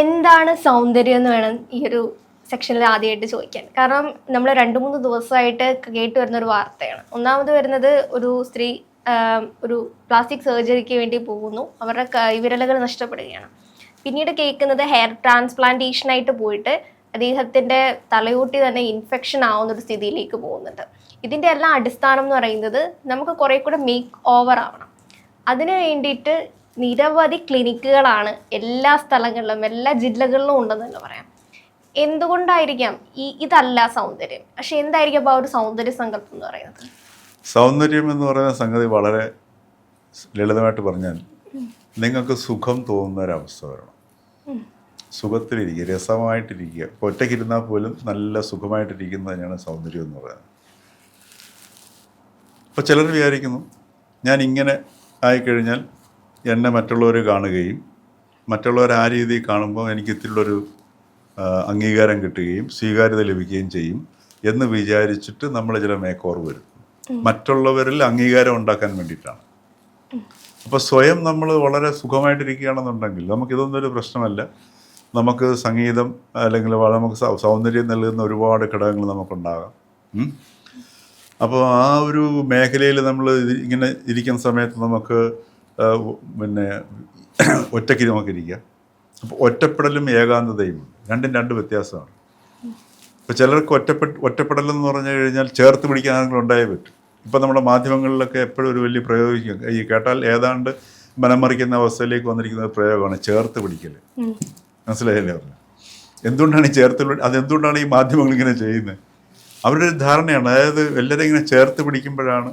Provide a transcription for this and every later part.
എന്താണ് സൗന്ദര്യം എന്ന് വേണം ഈ ഒരു സെക്ഷനിൽ ആദ്യമായിട്ട് ചോദിക്കാൻ. കാരണം നമ്മൾ രണ്ട് മൂന്ന് ദിവസമായിട്ട് കേട്ട് വരുന്ന ഒരു വാർത്തയാണ്. ഒന്നാമത് വരുന്നത് ഒരു സ്ത്രീ ഒരു പ്ലാസ്റ്റിക് സർജറിക്ക് വേണ്ടി പോകുന്നു. അവരുടെ വിരലുകൾ നഷ്ടപ്പെടുകയാണ്. പിന്നീട് കേൾക്കുന്നത് ഹെയർ ട്രാൻസ്പ്ലാന്റേഷനായിട്ട് പോയിട്ട് അദ്ദേഹത്തിന്റെ തലയോട്ടി തന്നെ ഇൻഫെക്ഷൻ ആവുന്ന ഒരു സ്ഥിതിയിലേക്ക് പോകുന്നുണ്ട്. ഇതിന്റെ എല്ലാം അടിസ്ഥാനം എന്ന് പറയുന്നത് നമുക്ക് കുറേ കൂടെ മേക്ക് ഓവർ ആവണം. അതിന് വേണ്ടിയിട്ട് നിരവധി ക്ലിനിക്കുകളാണ് എല്ലാ സ്ഥലങ്ങളിലും എല്ലാ ജില്ലകളിലും ഉണ്ടെന്ന് തന്നെ പറയാം. എന്തുകൊണ്ടായിരിക്കാം ഈ ഇതല്ല സൗന്ദര്യം? പക്ഷെ എന്തായിരിക്കും അപ്പോൾ ആ ഒരു സൗന്ദര്യ സങ്കല്പം എന്ന് പറയുന്നത്? സൗന്ദര്യം എന്ന് പറയുന്ന സംഗതി വളരെ ലളിതമായിട്ട് പറഞ്ഞാൽ നിങ്ങൾക്ക് സുഖം തോന്നുന്ന ഒരവസ്ഥ വരണം സുഖത്തിലിരിക്കുക രസമായിട്ടിരിക്കുക. ഇപ്പോൾ ഒറ്റയ്ക്കിരുന്നാൽ പോലും നല്ല സുഖമായിട്ടിരിക്കുന്നത് തന്നെയാണ് സൗന്ദര്യം എന്ന് പറയുന്നത്. അപ്പോൾ ചിലർ വിചാരിക്കുന്നു ഞാൻ ഇങ്ങനെ ആയിക്കഴിഞ്ഞാൽ എന്നെ മറ്റുള്ളവർ കാണുകയും മറ്റുള്ളവർ ആ രീതിയിൽ കാണുമ്പോൾ എനിക്ക് ഇത്തിരിയുള്ളൊരു അംഗീകാരം കിട്ടുകയും സ്വീകാര്യത ലഭിക്കുകയും ചെയ്യും എന്ന് വിചാരിച്ചിട്ട് നമ്മൾ ചില മേക്ക് ഓവർ വരുത്തും മറ്റുള്ളവരിൽ അംഗീകാരം ഉണ്ടാക്കാൻ വേണ്ടിയിട്ടാണ്. അപ്പോൾ സ്വയം നമ്മൾ വളരെ സുഖമായിട്ടിരിക്കുകയാണെന്നുണ്ടെങ്കിൽ നമുക്കിതൊന്നും ഒരു പ്രശ്നമല്ല. നമുക്ക് സംഗീതം അല്ലെങ്കിൽ നമുക്ക് സൗന്ദര്യം നൽകുന്ന ഒരുപാട് ഘടകങ്ങൾ നമുക്കുണ്ടാകാം. അപ്പോൾ ആ ഒരു മേഖലയിൽ നമ്മൾ ഇങ്ങനെ ഇരിക്കുന്ന സമയത്ത് നമുക്ക് പിന്നെ ഒറ്റയ്ക്ക് നമുക്കിരിക്കുക അപ്പോൾ ഒറ്റപ്പെടലും ഏകാന്തതയും രണ്ടും രണ്ട് വ്യത്യാസമാണ്. ഇപ്പോൾ ചിലർക്ക് ഒറ്റപ്പെട്ട് ഒറ്റപ്പെടലെന്ന് പറഞ്ഞു കഴിഞ്ഞാൽ ചേർത്ത് പിടിക്കാൻ ആരെങ്കിലും ഉണ്ടായേ പറ്റും. ഇപ്പം നമ്മുടെ മാധ്യമങ്ങളിലൊക്കെ എപ്പോഴും ഒരു വലിയ പ്രയോഗിക്കും. ഈ കേട്ടാൽ ഏതാണ്ട് മനമറിക്കുന്ന അവസ്ഥയിലേക്ക് വന്നിരിക്കുന്ന പ്രയോഗമാണ് ചേർത്ത് പിടിക്കൽ മനസ്സിലായില്ലേ പറഞ്ഞു എന്തുകൊണ്ടാണ് ഈ ചേർത്ത് അതെന്തുകൊണ്ടാണ് ഈ മാധ്യമങ്ങൾ ഇങ്ങനെ ചെയ്യുന്നത്? അവരുടെ ഒരു ധാരണയാണ് അതായത് എല്ലാവരും ഇങ്ങനെ ചേർത്ത് പിടിക്കുമ്പോഴാണ്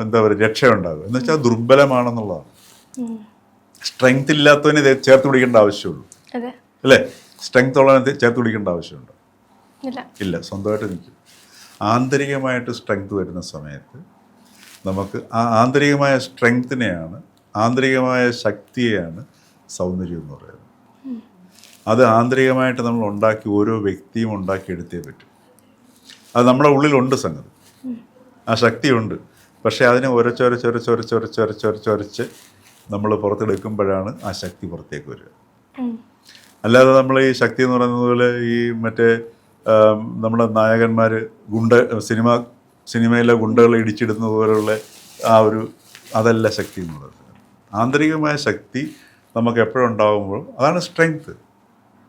എന്താ പറയുക രക്ഷയുണ്ടാകും എന്ന് വെച്ചാൽ ദുർബലമാണെന്നുള്ളതാണ്. സ്ട്രെങ്ത് ഇല്ലാത്തവനെ ചേർത്ത് പിടിക്കേണ്ട ആവശ്യമുള്ളൂ. അല്ലേ? സ്ട്രെങ്ത് ഉള്ളവനെ ചേർത്ത് പിടിക്കേണ്ട ആവശ്യമുണ്ട്. ഇല്ല. ഇല്ല സ്വന്തമായിട്ട് നിൽക്കും. ആന്തരികമായിട്ട് സ്ട്രെങ്ത് വരുന്ന സമയത്ത് നമുക്ക് ആ ആന്തരികമായ സ്ട്രെങ്ത്തിനെയാണ് ആന്തരികമായ ശക്തിയെയാണ് സൗന്ദര്യം എന്ന് പറയുന്നത്. അത് ആന്തരികമായിട്ട് നമ്മൾ ഉണ്ടാക്കി ഓരോ വ്യക്തിയും ഉണ്ടാക്കിയെടുത്തേ പറ്റും. അത് നമ്മുടെ ഉള്ളിലുണ്ട് സംഗതി. ആ ശക്തിയുണ്ട്. പക്ഷേ അതിനെ ഉരച്ചൊരച്ചൊരച്ചൊരച്ചൊരച്ചൊരച്ചൊരച്ച് നമ്മൾ പുറത്തെടുക്കുമ്പോഴാണ് ആ ശക്തി പുറത്തേക്ക് വരിക. അല്ലാതെ നമ്മൾ ഈ ശക്തി എന്ന് പറയുന്നത് പോലെ ഈ മറ്റേ നമ്മുടെ നായകന്മാർ ഗുണ്ട സിനിമ സിനിമയിലെ ഗുണ്ടകളെ ഇടിച്ചിടുന്നത് പോലെയുള്ള ആ ഒരു അതല്ല ശക്തി എന്ന് പറയുന്നത്. ആന്തരികമായ ശക്തി നമുക്ക് എപ്പോഴും ഉണ്ടാകുമ്പോൾ അതാണ് സ്ട്രെങ്ത്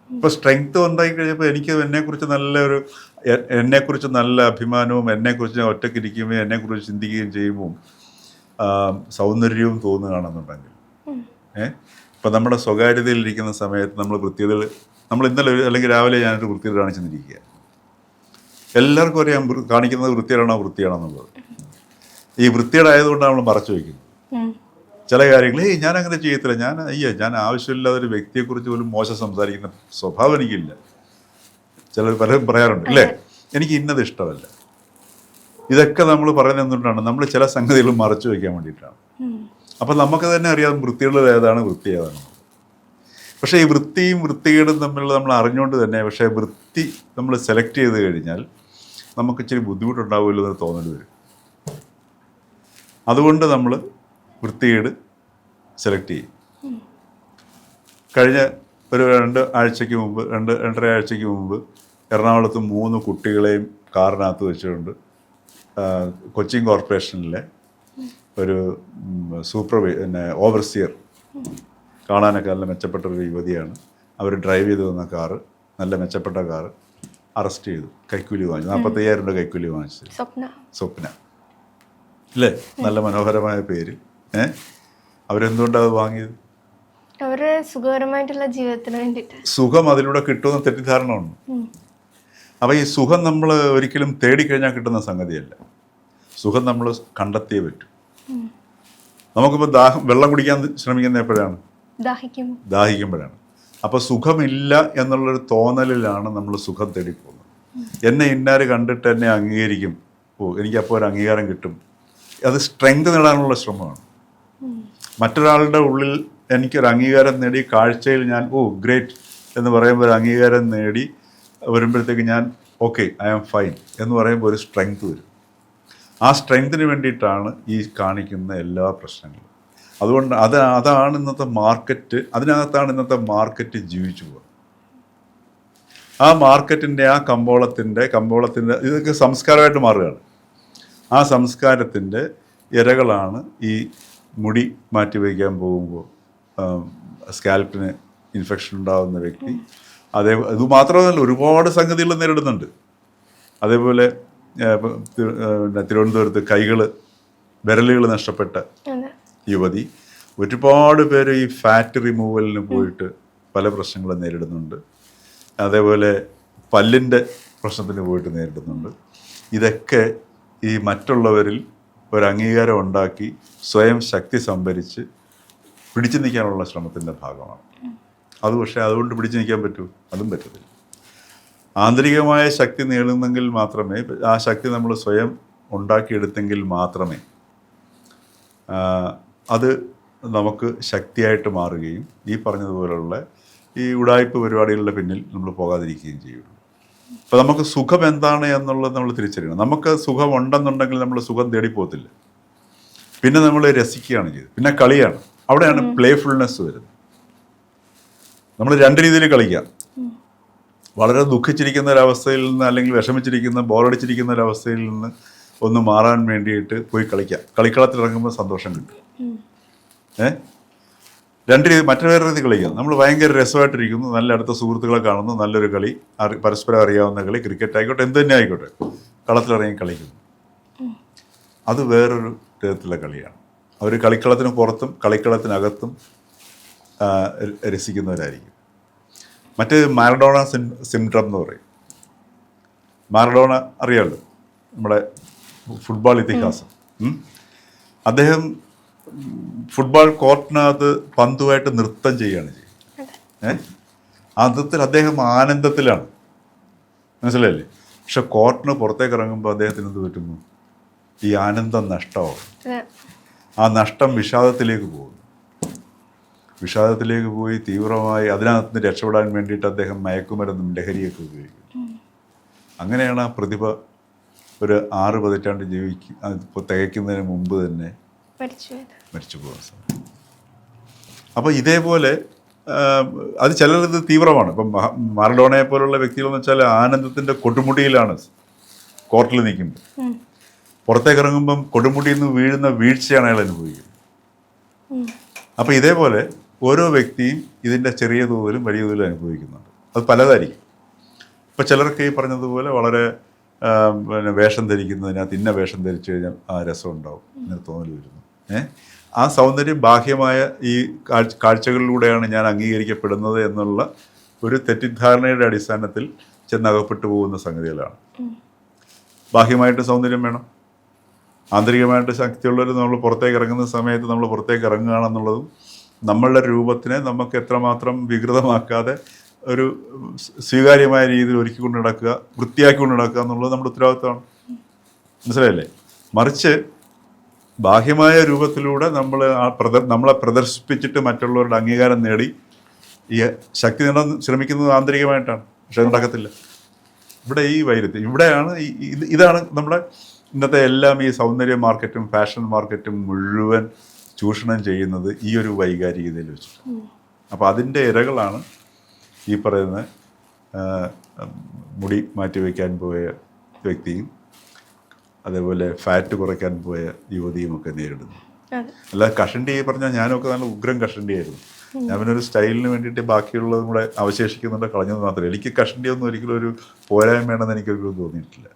ഇപ്പോൾ സ്ട്രെങ്ത് ഉണ്ടായി കഴിഞ്ഞപ്പോൾ എനിക്ക് എന്നെക്കുറിച്ച് നല്ലൊരു എന്നെക്കുറിച്ച് നല്ല അഭിമാനവും എന്നെക്കുറിച്ച് ഞാൻ ഒറ്റയ്ക്ക് ഇരിക്കുകയും എന്നെക്കുറിച്ച് ചിന്തിക്കുകയും ചെയ്യുമ്പോൾ സൗന്ദര്യവും തോന്നുകയാണെന്നുണ്ടെങ്കിൽ. ഏ? ഇപ്പം നമ്മുടെ സ്വകാര്യതയിൽ ഇരിക്കുന്ന സമയത്ത് നമ്മൾ വൃത്തികൾ നമ്മൾ ഇന്നലെ അല്ലെങ്കിൽ രാവിലെ ഞാനൊരു വൃത്തികൾ കാണിച്ചെന്നിരിക്കുക. എല്ലാവർക്കും അറിയാം കാണിക്കുന്നത് വൃത്തിയാണോ വൃത്തിയാണോ എന്നുള്ളത് ഈ വൃത്തിയുടെ ആയതുകൊണ്ടാണ് നമ്മൾ മറച്ചു വയ്ക്കുന്നത്. ചില കാര്യങ്ങൾ ഏയ് ഞാൻ അങ്ങനെ ചെയ്യത്തില്ല. ഞാൻ അയ്യോ ഞാൻ ആവശ്യമില്ലാതെ ഒരു വ്യക്തിയെക്കുറിച്ച് പോലും മോശം സംസാരിക്കുന്ന സ്വഭാവം എനിക്കില്ല. ചിലർ പലരും പറയാറുണ്ട് അല്ലേ എനിക്ക് ഇന്നത് ഇഷ്ടമല്ല. ഇതൊക്കെ നമ്മൾ പറയുന്നത് എന്തുകൊണ്ടാണ്? നമ്മൾ ചില സംഗതികൾ മറച്ചു വയ്ക്കാൻ വേണ്ടിയിട്ടാണ്. അപ്പം നമുക്ക് തന്നെ അറിയാം വൃത്തിയുള്ളത് ഏതാണ് വൃത്തി ഏതാണ് പക്ഷേ ഈ വൃത്തിയും വൃത്തികേടും തമ്മിലുള്ള നമ്മൾ അറിഞ്ഞുകൊണ്ട് തന്നെ പക്ഷേ വൃത്തി നമ്മൾ സെലക്ട് ചെയ്ത് കഴിഞ്ഞാൽ നമുക്ക് ഇച്ചിരി ബുദ്ധിമുട്ടുണ്ടാവുമല്ലോ എന്ന് തോന്നൽ വരും. അതുകൊണ്ട് നമ്മൾ വൃത്തികേട് സെലക്ട് ചെയ്യും. കഴിഞ്ഞ ഒരു രണ്ട് ആഴ്ചയ്ക്ക് മുമ്പ് രണ്ട് രണ്ടര ആഴ്ചയ്ക്ക് മുമ്പ് എറണാകുളത്ത് മൂന്ന് കുട്ടികളെയും കാറിനകത്ത് വെച്ചുകൊണ്ട് കൊച്ചിൻ കോർപ്പറേഷനിലെ ഒരു സൂപ്പർ പിന്നെ ഓവർസിയർ. കാണാനൊക്കെ നല്ല മെച്ചപ്പെട്ട ഒരു യുവതിയാണ്. അവർ ഡ്രൈവ് ചെയ്ത് വന്ന കാറ് നല്ല മെച്ചപ്പെട്ട കാറ് അറസ്റ്റ് ചെയ്തു. കൈക്കൂലി വാങ്ങിച്ചു. നാൽപ്പത്തയ്യായിരം രൂപ കൈക്കൂലി വാങ്ങിച്ചു. സ്വപ്ന. സ്വപ്ന. അല്ലേ നല്ല മനോഹരമായ പേര് ഏ? അവരെന്തുകൊണ്ടാണ് അത് വാങ്ങിയത്? അവരുടെ സുഖകരമായിട്ടുള്ള ജീവിതത്തിന് വേണ്ടിയിട്ട്. സുഖം അതിലൂടെ കിട്ടുമെന്ന് തെറ്റിദ്ധാരണ ഉണ്ട്. അപ്പോൾ ഈ സുഖം നമ്മൾ ഒരിക്കലും തേടിക്കഴിഞ്ഞാൽ കിട്ടുന്ന സംഗതിയല്ല. സുഖം നമ്മൾ കണ്ടെത്തിയേ പറ്റൂ. നമുക്കിപ്പോൾ ദാഹം വെള്ളം കുടിക്കാൻ ശ്രമിക്കുന്ന എപ്പോഴാണ്? ദാഹിക്കും. ദാഹിക്കുമ്പോഴാണ്. അപ്പോൾ സുഖമില്ല എന്നുള്ളൊരു തോന്നലിലാണ് നമ്മൾ സുഖം തേടി പോകുന്നത് എന്നെ ഇന്നാര് കണ്ടിട്ട് എന്നെ അംഗീകരിക്കും? ഓ എനിക്ക് അപ്പോൾ ഒരു അംഗീകാരം കിട്ടും. അത് സ്ട്രെങ്ത് നേടാനുള്ള ശ്രമമാണ്. മറ്റൊരാളുടെ ഉള്ളിൽ എനിക്കൊരു അംഗീകാരം നേടി കാഴ്ചയിൽ ഞാൻ ഓ ഗ്രേറ്റ് എന്ന് പറയുമ്പോൾ ഒരു അംഗീകാരം നേടി വരുമ്പോഴത്തേക്ക് ഞാൻ ഓക്കെ ഐ ആം ഫൈൻ എന്ന് പറയുമ്പോൾ ഒരു സ്ട്രെങ്ത് വരും. ആ സ്ട്രെങ്തിന് വേണ്ടിയിട്ടാണ് ഈ കാണിക്കുന്ന എല്ലാ പ്രശ്നങ്ങളും. അതുകൊണ്ട് അത് അതാണ് ഇന്നത്തെ മാർക്കറ്റ് അതിനകത്താണ് ഇന്നത്തെ മാർക്കറ്റ് ജീവിച്ചു പോകുന്നത്. ആ മാർക്കറ്റിന്റെ ആ കമ്പോളത്തിന്റെ കമ്പോളത്തിന്റെ ഇതൊക്കെ സംസ്കാരമായിട്ട് മാറുകയാണ്. ആ സംസ്കാരത്തിന്റെ ഇരകളാണ് ഈ മുടി മാറ്റി വയ്ക്കാൻ പോകുമ്പോൾ സ്കാൽപ്പിന് ഇൻഫെക്ഷൻ ഉണ്ടാകുന്ന വ്യക്തി അതേ ഇത് മാത്രമല്ല ഒരുപാട് സംഗതികൾ നേരിടുന്നുണ്ട്. അതേപോലെ തിരുവനന്തപുരത്ത് കൈകൾ വിരലുകൾ നഷ്ടപ്പെട്ട യുവതി. ഒരുപാട് പേര് ഈ ഫാറ്റ് റിമൂവലിന് പോയിട്ട് പല പ്രശ്നങ്ങളും നേരിടുന്നുണ്ട്. അതേപോലെ പല്ലിന്റെ പ്രശ്നത്തിന് പോയിട്ട് നേരിടുന്നുണ്ട്. ഇതൊക്കെ ഈ മറ്റുള്ളവരിൽ ഒരു അംഗീകാരം ഉണ്ടാക്കി സ്വയം ശക്തി സംഭരിച്ച് പിടിച്ചു നിൽക്കാനുള്ള ശ്രമത്തിന്റെ ഭാഗമാണ്. അത് പക്ഷേ അതുകൊണ്ട് പിടിച്ചു നിൽക്കാൻ പറ്റൂ. അതും പറ്റത്തില്ല. ആന്തരികമായ ശക്തി നേടുന്നെങ്കിൽ മാത്രമേ ആ ശക്തി നമ്മൾ സ്വയം ഉണ്ടാക്കിയെടുത്തെങ്കിൽ മാത്രമേ അത് നമുക്ക് ശക്തിയായിട്ട് മാറുകയും ഈ പറഞ്ഞതുപോലുള്ള ഈ ഉടായ്പ പരിപാടികളുടെ പിന്നിൽ നമ്മൾ പോകാതിരിക്കുകയും ചെയ്യുള്ളൂ അപ്പോൾ നമുക്ക് സുഖം എന്താണ് എന്നുള്ളത് നമ്മൾ തിരിച്ചറിയണം. നമുക്ക് സുഖം ഉണ്ടെന്നുണ്ടെങ്കിൽ നമ്മൾ സുഖം തേടിപ്പോകത്തില്ല. പിന്നെ നമ്മൾ രസിക്കുകയാണ് ചെയ്തത്. പിന്നെ കളിയാണ്. അവിടെയാണ് പ്ലേഫുൾനെസ് വരുന്നത്. നമ്മൾ രണ്ട് രീതിയിൽ കളിക്കാം. വളരെ ദുഃഖിച്ചിരിക്കുന്ന ഒരവസ്ഥയിൽ നിന്ന് അല്ലെങ്കിൽ വിഷമിച്ചിരിക്കുന്ന ബോറടിച്ചിരിക്കുന്ന ഒരവസ്ഥയിൽ നിന്ന് ഒന്ന് മാറാൻ വേണ്ടിയിട്ട് പോയി കളിക്കാം. കളിക്കളത്തിൽ ഇറങ്ങുമ്പോൾ സന്തോഷം കിട്ടും. ഏ? രണ്ട് രീതി മറ്റൊരു വേറെ രീതി കളിക്കാം. നമ്മൾ ഭയങ്കര രസമായിട്ടിരിക്കുന്നു. നല്ല അടുത്ത സുഹൃത്തുക്കളെ കാണുന്നു. നല്ലൊരു കളി. അറി പരസ്പരം അറിയാവുന്ന കളി. ക്രിക്കറ്റ് ആയിക്കോട്ടെ എന്ത് തന്നെ ആയിക്കോട്ടെ. കളത്തിലിറങ്ങി കളിക്കുന്നു. അത് വേറൊരു തരത്തിലുള്ള കളിയാണ്. അവർ കളിക്കളത്തിന് പുറത്തും കളിക്കളത്തിനകത്തും രസിക്കുന്നവരായിരിക്കും. മറ്റ് മാരഡോണ സിൻ സിൻഡ്രം എന്ന് പറയും. മാരഡോണ അറിയാമല്ലോ നമ്മുടെ ഫുട്ബോൾ ഇതിഹാസം. അദ്ദേഹം ഫുട്ബോൾ കോർട്ടിനകത്ത് പന്തുമായിട്ട് നൃത്തം ചെയ്യുകയാണ് ചെയ്യുന്നത്. ഏഹ് ആ നൃത്തത്തിൽ അദ്ദേഹം ആനന്ദത്തിലാണ്. മനസ്സിലായില്ലേ? പക്ഷെ കോർട്ടിന് പുറത്തേക്ക് ഇറങ്ങുമ്പോൾ അദ്ദേഹത്തിന് എന്ത് പറ്റുന്നു? ഈ ആനന്ദം നഷ്ടമാവും. ആ നഷ്ടം വിഷാദത്തിലേക്ക് പോകുന്നു. വിഷാദത്തിലേക്ക് പോയി തീവ്രമായി അതിനകത്ത് നിന്ന് രക്ഷപ്പെടാൻ വേണ്ടിയിട്ട് അദ്ദേഹം മയക്കുമരുന്നും ലഹരിയൊക്കെ ഉപയോഗിക്കും അങ്ങനെയാണ് ആ പ്രതിഭ ഒരു ആറ് പതിറ്റാണ്ട് ജീവിക്കും തികയ്ക്കുന്നതിന് മുമ്പ് തന്നെ മരിച്ചു പോകാൻ സാധിക്കും അപ്പോൾ ഇതേപോലെ അത് ചിലരത് തീവ്രമാണ്. ഇപ്പം മാറഡോണയെ പോലുള്ള വ്യക്തികളെന്ന് വെച്ചാൽ ആനന്ദത്തിന്റെ കൊടുമുടിയിലാണ് കോർട്ടിൽ നിൽക്കുമ്പോൾ പുറത്തേക്ക് ഇറങ്ങുമ്പം കൊടുമുടിയിൽ നിന്ന് വീഴുന്ന വീഴ്ചയാണ് അയാൾ അനുഭവിക്കുന്നത്. അപ്പോൾ ഇതേപോലെ ഓരോ വ്യക്തിയും ഇതിന്റെ ചെറിയ തോതിലും വലിയ തോതിലും അനുഭവിക്കുന്നുണ്ട്. അത് പലതായിരിക്കും. ഇപ്പോൾ ചിലർക്ക് ഈ പറഞ്ഞതുപോലെ വളരെ പിന്നെ വേഷം ധരിക്കുന്നതിനകത്ത് ഇന്ന വേഷം ധരിച്ചു കഴിഞ്ഞാൽ ആ രസം ഉണ്ടാവും ഇങ്ങനെ തോന്നൽ വരുന്നു. ഏ? ആ സൗന്ദര്യം ബാഹ്യമായ ഈ കാഴ്ച കാഴ്ചകളിലൂടെയാണ് ഞാൻ അംഗീകരിക്കപ്പെടുന്നത് എന്നുള്ള ഒരു തെറ്റിദ്ധാരണയുടെ അടിസ്ഥാനത്തിൽ ചെന്നകപ്പെട്ടു പോകുന്ന സംഗതികളാണ്. ബാഹ്യമായിട്ട് സൗന്ദര്യം വേണം. ആന്തരികമായിട്ട് ശക്തിയുള്ളവർ നമ്മൾ പുറത്തേക്ക് ഇറങ്ങുന്ന സമയത്ത് നമ്മൾ പുറത്തേക്ക് ഇറങ്ങുകയാണെന്നുള്ളതും നമ്മളുടെ രൂപത്തിനെ നമുക്ക് എത്രമാത്രം വികൃതമാക്കാതെ ഒരു സ്വീകാര്യമായ രീതിയിൽ ഒരുക്കി കൊണ്ട് നടക്കുക വൃത്തിയാക്കി കൊണ്ട് നടക്കുക എന്നുള്ളത് നമ്മുടെ ഉത്തരവാദിത്തമാണ് മനസ്സിലായില്ലേ? മറിച്ച് ബാഹ്യമായ രൂപത്തിലൂടെ നമ്മൾ നമ്മളെ പ്രദർശിപ്പിച്ചിട്ട് മറ്റുള്ളവരുടെ അംഗീകാരം നേടി ഈ ശക്തി നേടാൻ ശ്രമിക്കുന്നത് ആന്തരികമായിട്ടാണ്. പക്ഷെ നടക്കത്തില്ല. ഇവിടെ ഈ വൈരുദ്ധ്യം ഇവിടെയാണ് ഇതാണ് നമ്മുടെ ഇന്നത്തെ എല്ലാം ഈ സൗന്ദര്യ മാർക്കറ്റും ഫാഷൻ മാർക്കറ്റും മുഴുവൻ ചൂഷണം ചെയ്യുന്നത് ഈ ഒരു വൈകാരികതയിൽ വെച്ചിട്ട്. അപ്പോൾ അതിന്റെ ഇരകളാണ് ഈ പറയുന്ന മുടി മാറ്റി വയ്ക്കാൻ പോയ വ്യക്തിയും അതേപോലെ ഫാറ്റ് കുറയ്ക്കാൻ പോയ യുവതിയും ഒക്കെ നേരിടുന്നു. അല്ല കഷണ്ടി പറഞ്ഞാൽ ഞാനൊക്കെ നല്ല ഉഗ്രം കഷണ്ടി ആയിരുന്നു ഞാൻ പിന്നെ ഒരു സ്റ്റൈലിന് വേണ്ടിയിട്ട് ബാക്കിയുള്ളതും കൂടെ അവശേഷിക്കുന്നുണ്ട് കളഞ്ഞത് മാത്രമേ. എനിക്ക് കഷണ്ടിയൊന്നും ഒരിക്കലും ഒരു പോരായ്മ വേണമെന്ന് എനിക്കൊരിക്കലും തോന്നിയിട്ടില്ല.